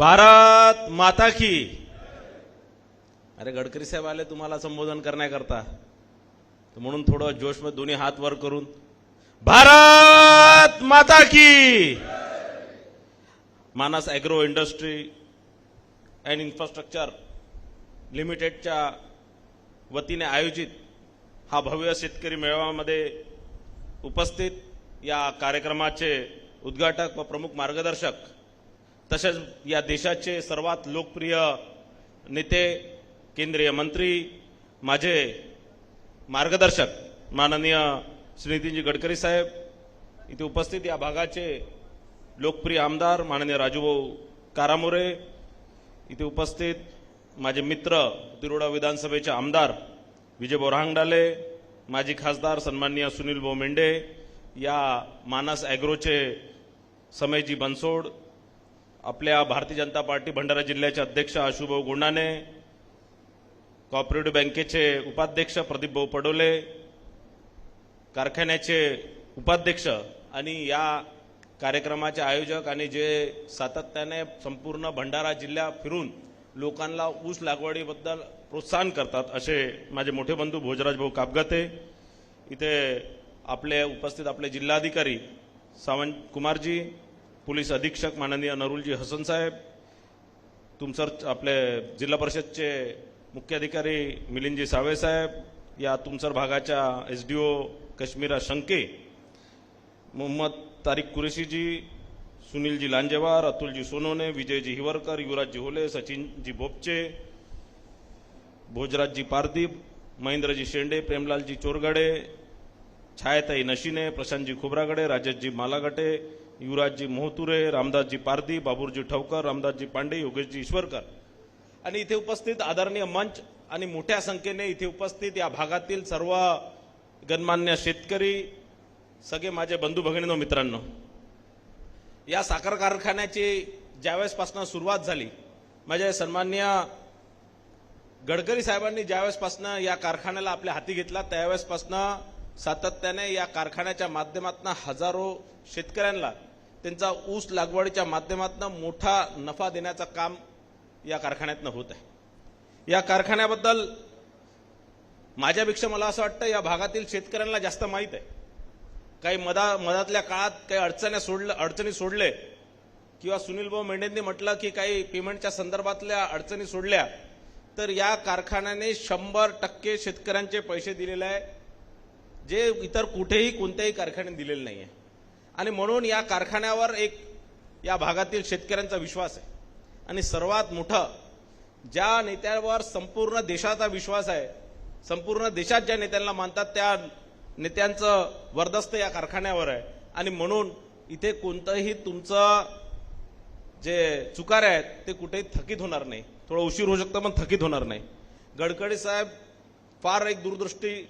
भारत माता की। अरे गडकरी साहेब आले तुम्हाला संबोधन करण्याकरता. तर म्हणून थोडं जोशमध्ये दोन्ही हात वर करून. भारत माता की। Manas agro industry and infrastructure लिमिटेडच्या वतीने आयोजित हा भव्य शेतकरी मेळाव्यामध्ये उपस्थित या कार्यक्रमाचे उद्घाटक व प्रमुख मार्गदर्शक तसेच या देशाचे सर्वात लोकप्रिय नेते केंद्रीय मंत्री माझे मार्गदर्शक माननीय श्री नितीनजी गडकरी साहेब इथे उपस्थित या भागाचे लोकप्रिय आमदार माननीय राजूभाऊ कारामोरे इथे उपस्थित माझे मित्र तिरोडा विधानसभेचे आमदार विजय बोरहांगडाले माजी खासदार सन्माननीय सुनील भाऊ मेंढे या मानस ॲग्रोचे समयजी बनसोड आपल्या भारतीय जनता पार्टी भंडारा जिल्ह्याचे अध्यक्ष आशुभाऊ गुंडाने कॉपरेटिव्ह बँकेचे उपाध्यक्ष प्रदीप भाऊ पडोले कारखान्याचे उपाध्यक्ष आणि या कार्यक्रमाचे आयोजक आणि जे सातत्याने संपूर्ण भंडारा जिल्हा फिरून लोकांना ऊस लागवडीबद्दल प्रोत्साहन करतात असे माझे मोठे बंधू भोजराज भाऊ कापगते. इथे आपले उपस्थित आपले जिल्हाधिकारी सावंत कुमारजी पोलीस अधीक्षक माननीय नरुलजी हसन साहेब तुमसर आपले जिल्हा परिषदचे मुख्याधिकारी मिलिंदजी सावे साहेब या तुमसर भागाच्या S D O Kashmira Shanke Mohammad Tariq Qureshi ji Sunil ji Lanjewar Atul ji Sonone Vijay ji Hiwarkar Yuvraj ji Hole Sachin ji Bhopche भोजराजजी Paradip Mahendraji शेंडे प्रेमलालजी चोरगडे छायाताई नशिने प्रशांतजी खोब्रागडे राजेशजी मालागटे युवराजजी मोहतुरे रामदासजी पारदी बाबूरजी ठवकर रामदासजी पांडे योगेशजी ईश्वरकर. आणि इथे उपस्थित आदरणीय मंच आणि मोठ्या संख्येने इथे उपस्थित या भागातील सर्व गणमान्य शेतकरी सगळे माझे बंधू भगिनीनो मित्रांनो. या साखर कारखान्याची ज्यावेळेसपासून सुरुवात झाली माझ्या सन्मान्य गडकरी साहेबांनी ज्यावेळेसपासून या कारखान्याला आपल्या हाती घेतला त्यावेळेसपासून सातत्याने या कारखान्याच्या माध्यमातून हजारो शेतकऱ्यांना त्यांचा ऊस लागवडीच्या माध्यमातून मोठा नफा देण्याचं काम या कारखान्यातनं होत आहे. या कारखान्याबद्दल माझ्यापेक्षा मला असं वाटतं या भागातील शेतकऱ्यांना जास्त माहीत आहे. काही मधा मधातल्या काळात काही अडचणी सोडलं अडचणी सोडले किंवा सुनील भाऊ मेंढेंनी म्हटलं की काही पेमेंटच्या संदर्भातल्या अडचणी सोडल्या तर या कारखान्याने शंभर टक्के शेतकऱ्यांचे पैसे दिलेले आहे जे इतर कुठेही कोणत्याही कारखान्याने दिलेले नाही आहे आणि म्हणून या कारखान्यावर एक या भागातील शेतकऱ्यांचा विश्वास आहे. आणि सर्वात मोठं ज्या नेत्यावर संपूर्ण देशाचा विश्वास आहे संपूर्ण देशात ज्या नेत्यांना मानतात त्या नेत्यांचं वर्दस्त या कारखान्यावर आहे. आणि म्हणून इथे कोणतंही तुमचं जे चुकार आहेत ते कुठेही थकीत होणार नाही. थोडं उशीर होऊ शकतं पण थकीत होणार नाही. गडकरी साहेब फार एक दूरदृष्टी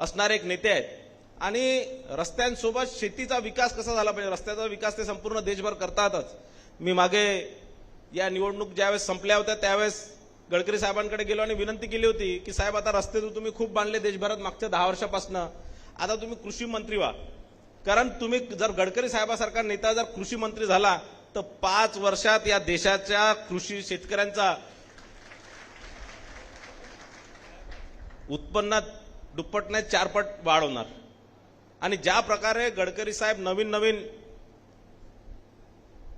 असणारे एक नेते आहेत. आणि रस्त्यांसोबत शेतीचा विकास कसा झाला पाहिजे? रस्त्याचा विकास ते संपूर्ण देशभर करतातच. मी मागे या निवडणूक ज्यावेळेस संपल्या होत्या त्यावेळेस गडकरी साहेबांकडे गेलो आणि विनंती केली होती की साहेब आता रस्ते तुम्ही खूप बांधले देशभरात मागच्या दहा वर्षापासून. आता तुम्ही कृषी मंत्री व्हा. कारण तुम्ही जर गडकरी साहेबासारखा नेता जर कृषी मंत्री झाला तर पाच वर्षात या देशाच्या कृषी शेतकऱ्यांचा उत्पन्नात दुप्पट नाही चारपट वाढ होणार. आणि ज्या प्रकारे गडकरी साहेब नवीन नवीन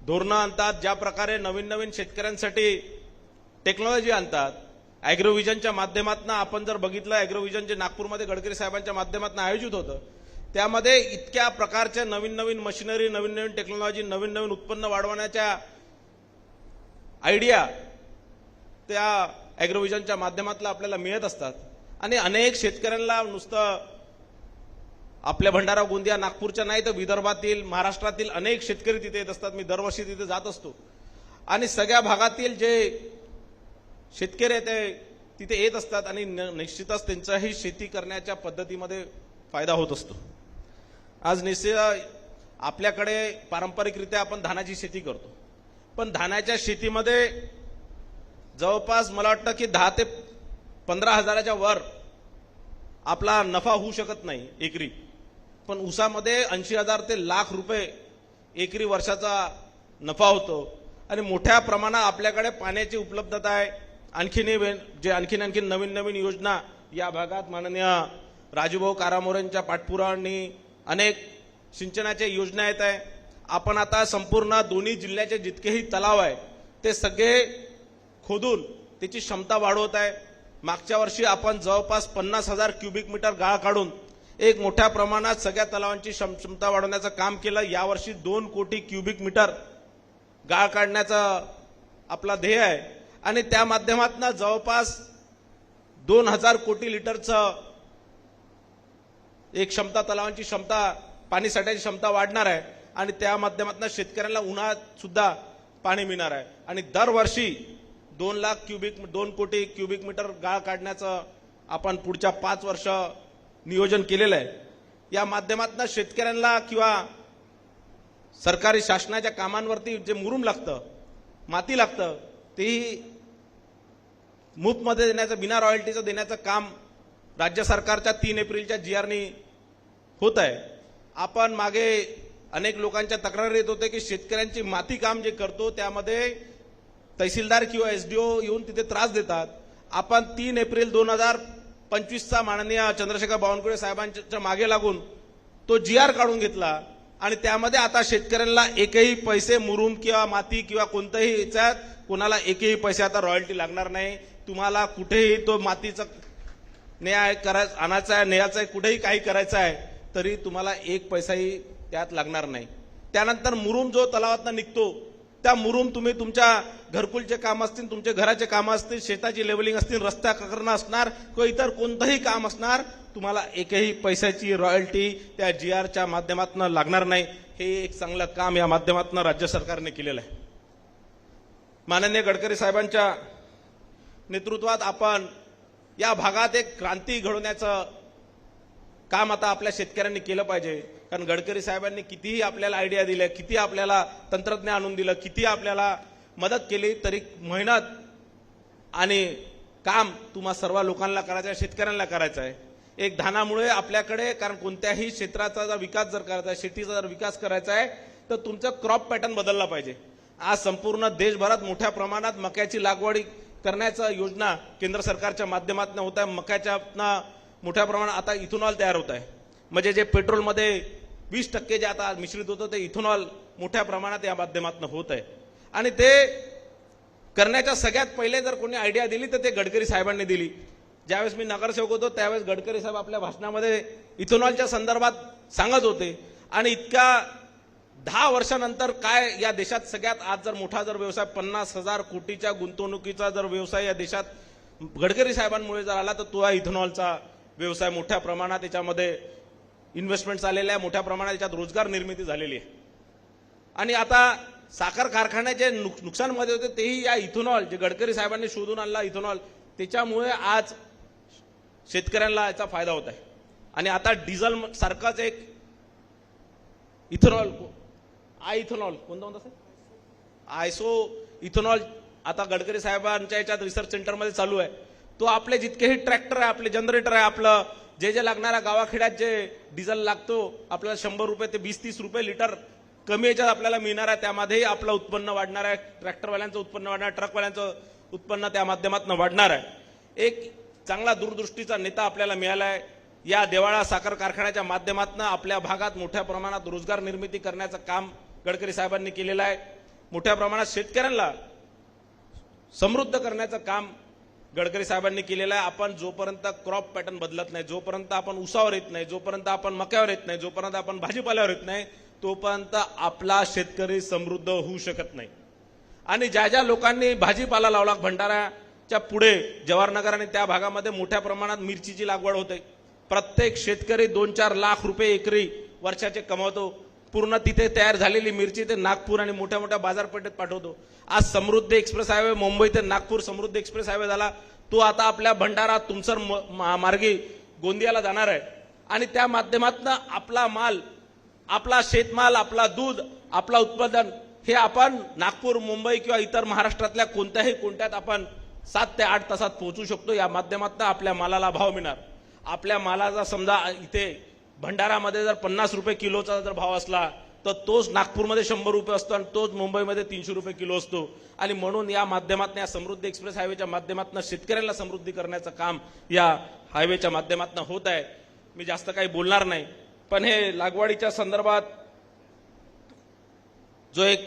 धोरणं आणतात ज्या प्रकारे नवीन नवीन शेतकऱ्यांसाठी टेक्नॉलॉजी आणतात ॲग्रोव्हिजनच्या माध्यमातून आपण जर बघितलं ॲग्रोव्हिजन जे नागपूरमध्ये गडकरी साहेबांच्या माध्यमातून आयोजित होतं त्यामध्ये इतक्या प्रकारच्या नवीन नवीन मशिनरी नवीन नवीन टेक्नॉलॉजी नवीन नवीन उत्पन्न वाढवण्याच्या आयडिया त्या ॲग्रोव्हिजनच्या माध्यमातून आपल्याला मिळत असतात. आणि अनेक शेतकऱ्यांना नुसतं आपल्या भंडारा गोंदिया नागपूरच्या नाही तर विदर्भातील महाराष्ट्रातील अनेक शेतकरी तिथे येत असतात. मी दरवर्षी तिथे जात असतो. आणि सगळ्या भागातील जे शेतकरी आहेत ते तिथे येत असतात आणि न- निश्चितच त्यांचाही शेती करण्याच्या पद्धतीमध्ये फायदा होत असतो. आज निश्चित आपल्याकडे पारंपरिकरित्या आपण धानाची शेती करतो. पण धानाच्या शेतीमध्ये जवळपास मला वाटतं की दहा ते पंधरा हजाराच्या वर आपला नफा होऊ शकत नाही एकरी. पण ऊसामध्ये ऐंशी हजार ते लाख रुपये एकरी वर्षाचा नफा होतो. आणि मोठ्या प्रमाणात आपल्याकडे पाण्याची उपलब्धता आहे. आणखीनही वे- जे आणखीन आणखीन नवीन नवीन योजना या भागात माननीय राजूभाऊ कारामोरेंच्या पाठपुरावांनी अनेक सिंचनाच्या योजना येत आहे. आपण आता संपूर्ण दोन्ही जिल्ह्याचे जितकेही तलाव आहे ते सगळे खोदून त्याची क्षमता वाढवत आहे. मागच्या वर्षी आपण जवळपास पन्नास हजार क्युबिक मीटर गाळ काढून एक मोठ्या प्रमाणात सगळ्या तलावांची क्षम- क्षमता वाढवण्याचं काम केलं. यावर्षी दोन कोटी क्युबिक मीटर गाळ काढण्याचा आपला ध्येय आहे. आणि त्या माध्यमातून जवळपास दोन हजार कोटी लिटरचं एक क्षमता तलावांची क्षमता पाणी साठ्याची क्षमता वाढणार आहे. आणि त्या माध्यमातून शेतकऱ्यांना उन्हाळ्यात सुद्धा पाणी मिळणार आहे. आणि दरवर्षी दोन लाख क्युबिक दोन कोटी क्युबिक मीटर गाळ काढण्याचं आपण पुढच्या पाच वर्ष नियोजन केलेलं आहे. या माध्यमातून शेतकऱ्यांना किंवा सरकारी शासनाच्या कामांवरती जे मुरुम लागतं माती लागतं तेही मुफमध्ये देण्याचं बिना रॉयल्टीचं देण्याचं काम राज्य सरकारच्या तीन एप्रिलच्या जी आरनी होत आहे. आपण मागे अनेक लोकांच्या तक्रारी येत होते की शेतकऱ्यांची माती काम जे करतो त्यामध्ये तहसीलदार किंवा एसडीओ येऊन तिथे त्रास देतात. आपण तीन एप्रिल दोन हजार पंचवीसचा माननीय चंद्रशेखर बावनकुळे साहेबांच्या मागे लागून तो जी आर काढून घेतला आणि त्यामध्ये आता शेतकऱ्यांना एकही पैसे मुरुम किंवा माती किंवा कोणत्याही ह्याच्यात कोणाला एकही पैसे आता रॉयल्टी लागणार नाही. तुम्हाला कुठेही तो मातीचा न्याय करायचा आणायचा आहे न्यायाचा आहे कुठेही काही करायचं आहे तरी तुम्हाला एक पैसाही त्यात लागणार नाही. त्यानंतर मुरुम जो तलावातनं निघतो त्या मुरुम तुम्ही तुमच्या घरकुलचे काम असतील तुमचे घराचे काम असतील शेताची लेवलिंग असतील रस्ता करणं असणार किंवा इतर कोणतंही काम असणार तुम्हाला एकही पैशाची रॉयल्टी त्या जी आरच्या माध्यमातून लागणार नाही. हे एक चांगलं काम या माध्यमातून राज्य सरकारने केलेलं आहे. माननीय गडकरी साहेबांच्या नेतृत्वात आपण या भागात एक क्रांती घडवण्याचं काम आता आपल्या शेतकऱ्यांनी केलं पाहिजे. कारण गडकरी साहेबांनी कितीही आपल्याला आयडिया दिल्या किती आपल्याला तंत्रज्ञान आणून दिलं किती आपल्याला मदत केली तरी मेहनत आणि काम तुम्हा सर्व लोकांना करायचं आहे शेतकऱ्यांना करायचं आहे. एक धानामुळे आपल्याकडे कारण कोणत्याही क्षेत्राचा जर विकास जर करायचा आहे शेतीचा जर विकास करायचा आहे तर तुमचं क्रॉप पॅटर्न बदलला पाहिजे. आज संपूर्ण देशभरात मोठ्या प्रमाणात मक्याची लागवड करण्याचा योजना केंद्र सरकारच्या माध्यमातून होत आहे. मक्याच्या मोठ्या प्रमाणात आता इथेनॉल तयार होत आहे. म्हणजे जे पेट्रोलमध्ये वीस टक्के जे आता मिश्रित होतं ते इथेनॉल मोठ्या प्रमाणात या माध्यमातून होत आहे. आणि ते करण्याच्या सगळ्यात पहिले जर कोणी आयडिया दिली तर ते गडकरी साहेबांनी दिली. ज्यावेळेस मी नगरसेवक होतो त्यावेळेस गडकरी साहेब आपल्या भाषणामध्ये इथेनॉलच्या संदर्भात सांगत होते. आणि इतक्या दहा वर्षानंतर काय या देशात सगळ्यात आज जर मोठा जर व्यवसाय पन्नास हजार कोटीच्या गुंतवणुकीचा जर व्यवसाय या देशात गडकरी साहेबांमुळे जर आला तर तो आहे इथेनॉलचा व्यवसाय मोठ्या प्रमाणात याच्यामध्ये इन्व्हेस्टमेंट आलेल्या आहे मोठ्या प्रमाणात याच्यात रोजगार निर्मिती झालेली आहे. आणि आता साखर कारखाने जे नुक- नुकसानमध्ये होते तेही या इथेनॉल जे गडकरी साहेबांनी शोधून आणला इथेनॉल त्याच्यामुळे आज शेतकऱ्यांना याचा फायदा होत आहे. आणि आता डिझेल सारखाच एक इथेनॉल आय इथेनॉल कोणता म्हणता सर? आयसो इथेनॉल आता गडकरी साहेबांच्या याच्यात रिसर्च सेंटरमध्ये चालू आहे. तो आपले जितकेही ट्रॅक्टर आहे आपले जनरेटर आहे आपलं जे जे लागणाऱ्या गावाखेड्यात जे डिझेल लागतो आपल्याला शंभर रुपये ते वीस तीस रुपये लिटर कमी याच्यात आपल्याला मिळणार आहे त्यामध्येही आपलं उत्पन्न वाढणार आहे. ट्रॅक्टरवाल्यांचं उत्पन्न वाढणार ट्रकवाल्यांचं उत्पन्न त्या माध्यमातून वाढणार आहे. एक चांगला दूरदृष्टीचा नेता आपल्याला मिळाला आहे. या देवाळा साखर कारखान्याच्या माध्यमातून आपल्या भागात मोठ्या प्रमाणात रोजगार निर्मिती करण्याचं काम गडकरी साहेबांनी केलेलं आहे. मोठ्या प्रमाणात शेतकऱ्यांना समृद्ध करण्याचं काम गडकरी साहेबांनी केलेलं आहे. आपण जोपर्यंत क्रॉप पॅटर्न बदलत नाही जोपर्यंत आपण उसावर येत नाही जोपर्यंत आपण मक्यावर येत नाही जोपर्यंत आपण भाजीपाल्यावर येत नाही तोपर्यंत आपला शेतकरी समृद्ध होऊ शकत नाही. आणि ज्या ज्या लोकांनी भाजीपाला लावला भंडाऱ्याच्या पुढे जवाहरनगर आणि त्या भागामध्ये मोठ्या प्रमाणात मिरचीची लागवड होते. प्रत्येक शेतकरी दोन चार लाख रुपये एकरी वर्षाचे कमवतो. पूर्ण तिथे तयार झालेली मिरची ते नागपूर आणि मोठ्या मोठ्या बाजारपेठेत पाठवतो. आज समृद्ध एक्सप्रेस हायवे मुंबई ते नागपूर समृद्ध एक्सप्रेस हायवे झाला. तो आता आपल्या भंडारा तुमसर म- मार्गी गोंदियाला जाणार आहे. आणि त्या माध्यमातून आपला माल आपला शेतमाल आपला दूध आपला उत्पादन हे आपण नागपूर मुंबई किंवा इतर महाराष्ट्रातल्या कोणत्याही कोणत्यात आपण सात ते आठ तासात पोहोचू शकतो. या माध्यमातून आपल्या मालाला भाव मिळणार. आपल्या मालाचा समजा इथे भंडारामध्ये जर पन्नास रुपये किलोचा जर भाव असला तर तोच नागपूरमध्ये शंभर रुपये असतो आणि तोच मुंबईमध्ये तीनशे रुपये किलो असतो. आणि म्हणून या माध्यमातून या समृद्धी एक्सप्रेस हायवेच्या माध्यमातून शेतकऱ्यांना समृद्धी करण्याचं काम या हायवेच्या माध्यमातून होत आहे. मी जास्त काही बोलणार नाही. पण हे लागवडीच्या संदर्भात जो एक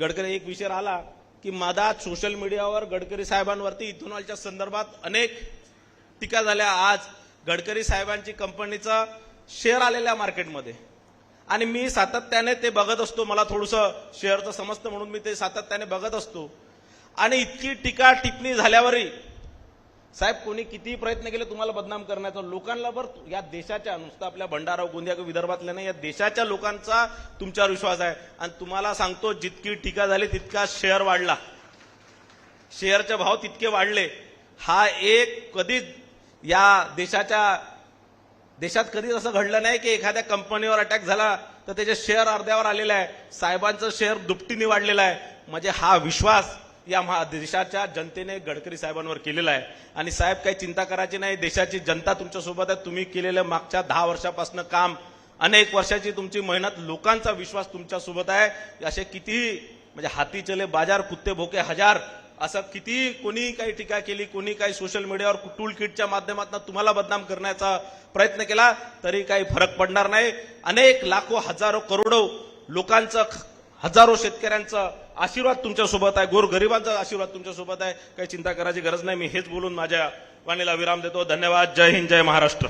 गडकरी एक विषय आला की मधात सोशल मीडियावर गडकरी साहेबांवरती इथेनॉलच्या संदर्भात अनेक टीका झाल्या. आज गडकरी साहेबांची कंपनीचा शेअर आलेल्या मार्केटमध्ये. आणि मी सातत्याने ते बघत असतो. मला थोडंसं शेअरचं समजतं म्हणून मी ते सातत्याने बघत असतो. आणि इतकी टीका टिप्पणी झाल्यावरही साहेब कोणी कितीही प्रयत्न केले तुम्हाला बदनाम करण्याचा लोकांना बरं या देशाच्या नुसतं आपल्या भंडारा गोंदिया किंवा विदर्भातल्या नाही या देशाच्या लोकांचा तुमच्यावर विश्वास आहे. आणि तुम्हाला सांगतो जितकी टीका झाली तितका शेअर वाढला. शेअरचे भाव तितके वाढले. हा एक कधीच या देशाच्या देशात कधीच असं घडलं नाही की एखाद्या कंपनीवर अटॅक झाला तर त्याचे शेअर अर्ध्यावर आलेलं आहे. साहेबांचं शेअर दुपटीने वाढलेलं आहे. म्हणजे हा विश्वास या महा देशाच्या जनतेने गडकरी साहेबांवर केलेला आहे. आणि साहेब काही चिंता करायची नाही. देशाची जनता तुमच्यासोबत आहे. तुम्ही केलेलं मागच्या दहा वर्षापासून काम अनेक वर्षाची तुमची मेहनत लोकांचा विश्वास तुमच्यासोबत आहे. असे कितीही म्हणजे हाती चले बाजार कुत्ते भोके हजार असं किती कोणी काही टीका केली कोणी काही सोशल मीडियावर टूल किटच्या माध्यमातून तुम्हाला बदनाम करण्याचा प्रयत्न केला तरी काही फरक पडणार नाही. अनेक लाखो हजारो करोडो लोकांचं हजारो शेतकऱ्यांचं आशीर्वाद तुमच्यासोबत आहे. गोरगरिबांचा आशीर्वाद तुमच्यासोबत आहे. काही चिंता करायची गरज नाही. मी हेच बोलून माझ्या वाणीला विराम देतो. धन्यवाद. जय हिंद जय महाराष्ट्र.